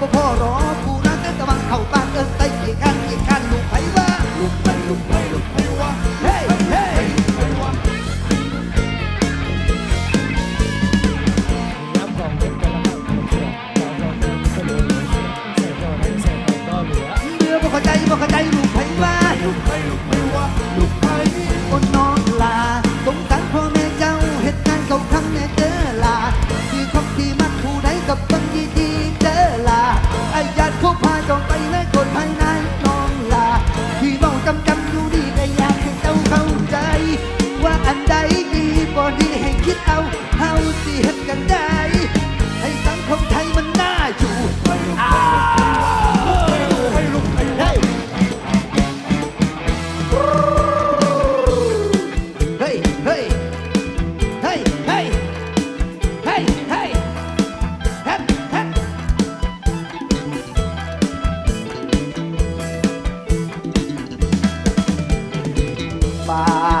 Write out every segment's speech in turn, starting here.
ก็พ่อรอ levar.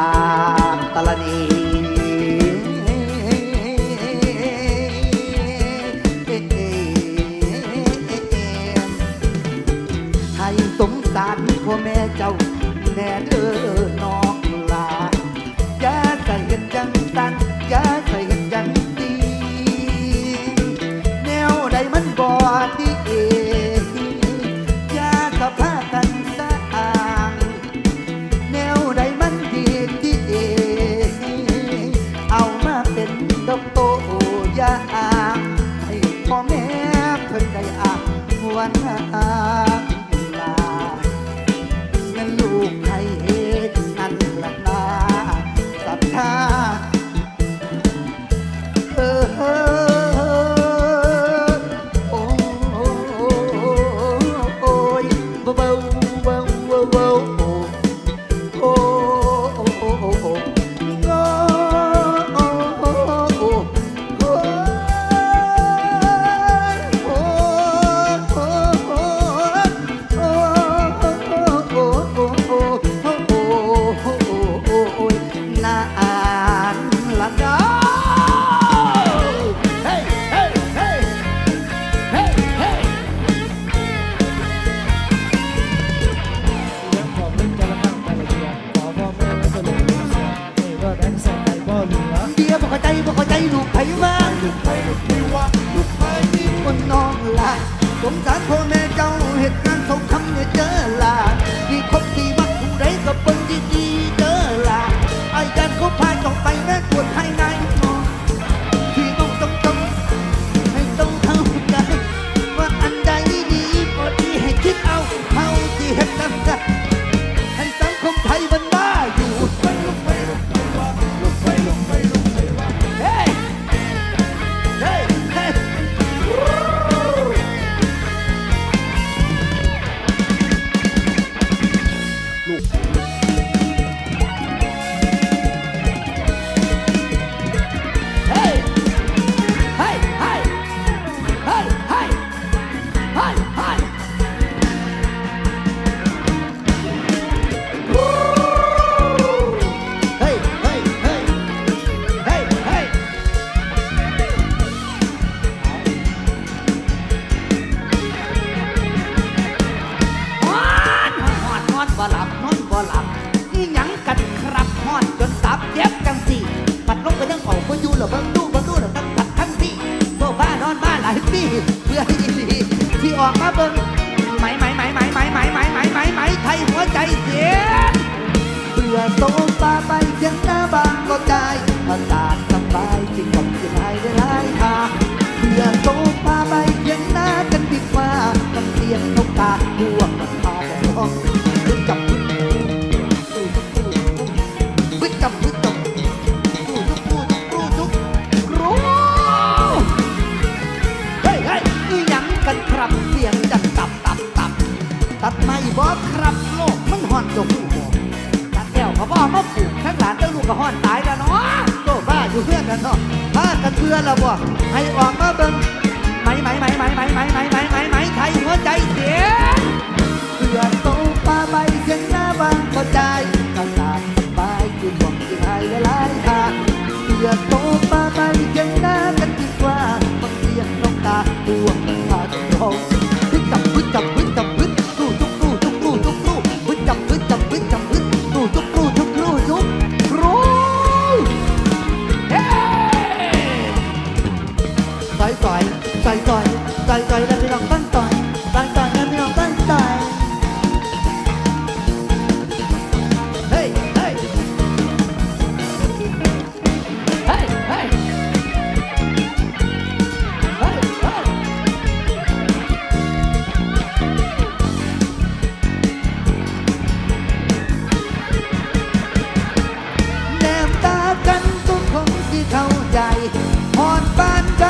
Yeah. บกูทั้งหลานทั้งลูกกระห้อนตายแล้วเนาะโตบ้าอยู่เพื่อนกันเนาะบ้ากันเพื่อนเราบ่ให้ออกมาเบิ่งไหมไหมไหมไหมไหมไหมไหมไหมไหมไหมไทยหัวใจเสียเพื่อนโตป้าใบเสียงหน้าบังก็ใจกระตาบายจุดหวังที่ไายหลายทาเพื่อนโตป้าใบเสียงหน้ากันดีกว่าบางเสียงน้องตาตัวกตาจนร้อง ใจหอนปานใจ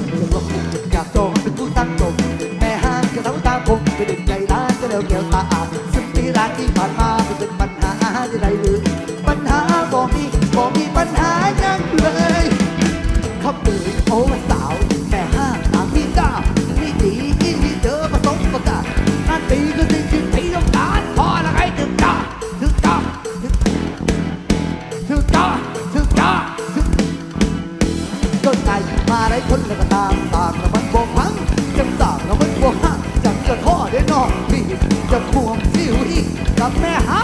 tudo จะควงซิวอีกกับแม่ฮะ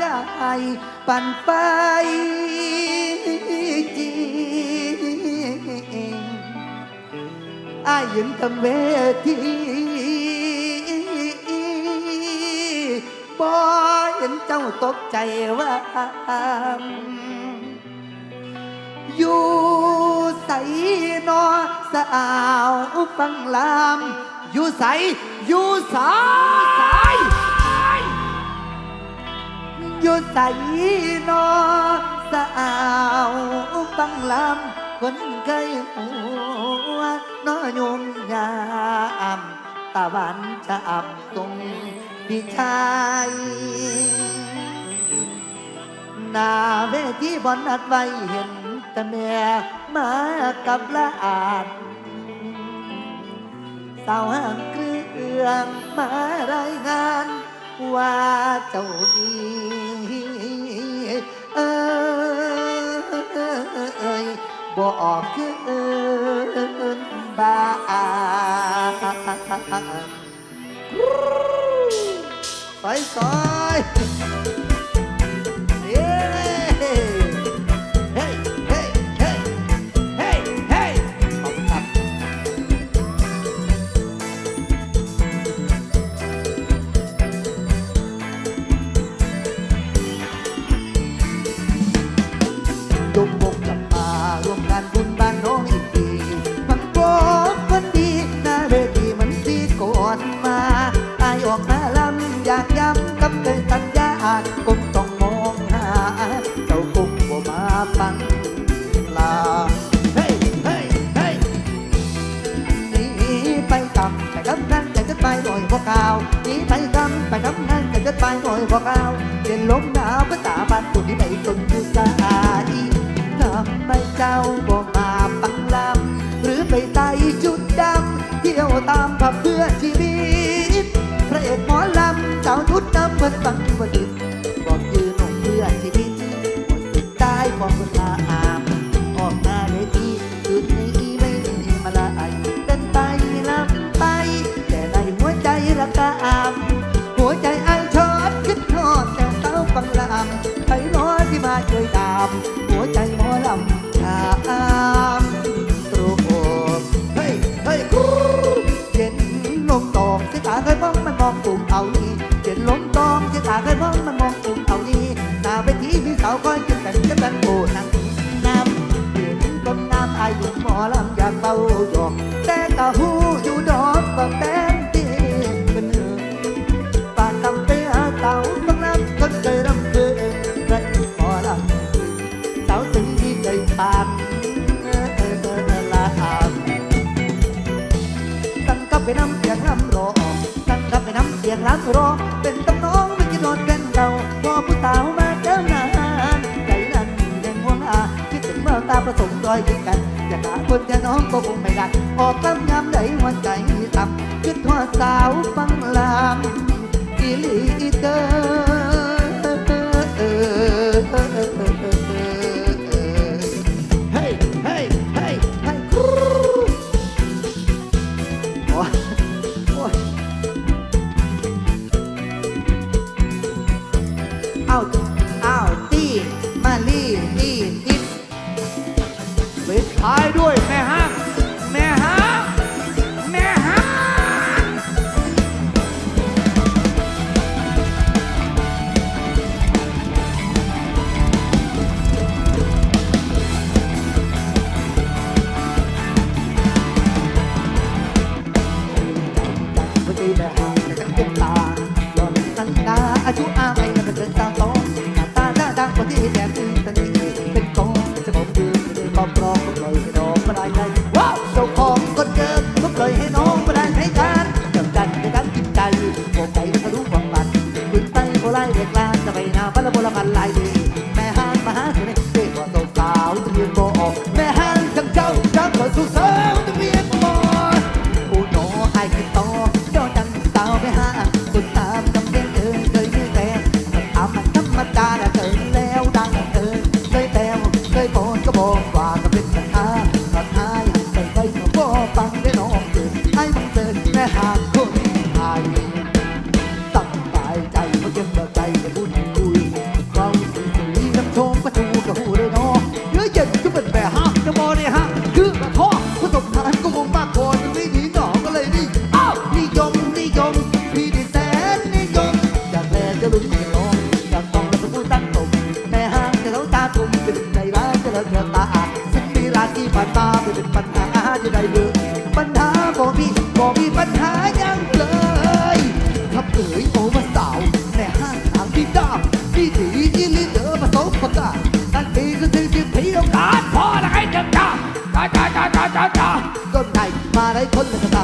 ใจปั่นไปจริงอายืงทำเวทีบ่เห็นเจ้าตกใจว่าอยู่ใสนอสาวฟังลามอยู่ใสอยู่สาย อยู่ใส่นอสาวฟังลำคนเคยหัวนอยุงยามตะวันจะอับตรงพี่ชายนาเวทีบอลนัดไว้เห็นแต่แม่มากับละอาดสาวห่างเครื่องมารายงานว่าเจ้านี้ bỏ cơn bà phải soi Don't ยใส่จุดดำเที่ยวตามผับเพื่อชีวิต พระเอกหมอลำสาวนุดน้ำมันงฟังที่ว่าติดบอกยืนหนุ่มเพื่อชีวิตบมดติดตายบอกคนลา sẽ thả cái bóng mình mong buồn ẩu. ผสมร้อยกัน อยาหาคนจะน้องก็คงไม่ได้ออกกำยำไหลหัวใจต่ำขึ้นทั่วสาวฟังลามอีลีเดอร์ ท้ายด้วยแม่ คนและสไต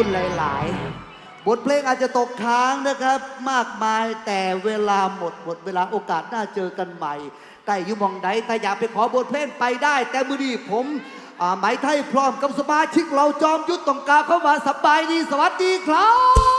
คุณหลาย ๆ บทเพลงอาจจะตกค้างนะครับ มากมายแต่เวลาหมดหมดเวลาโอกาสหน้าเจอกันใหม่ใกล้ยุมองไดถ้าอยากไปขอบทเพลงไปได้ แต่มือดีผมหมายไทยพร้อมกับสมาชิกเราจอมยุทธตองกาเข้ามาสบายดีสวัสดีครับ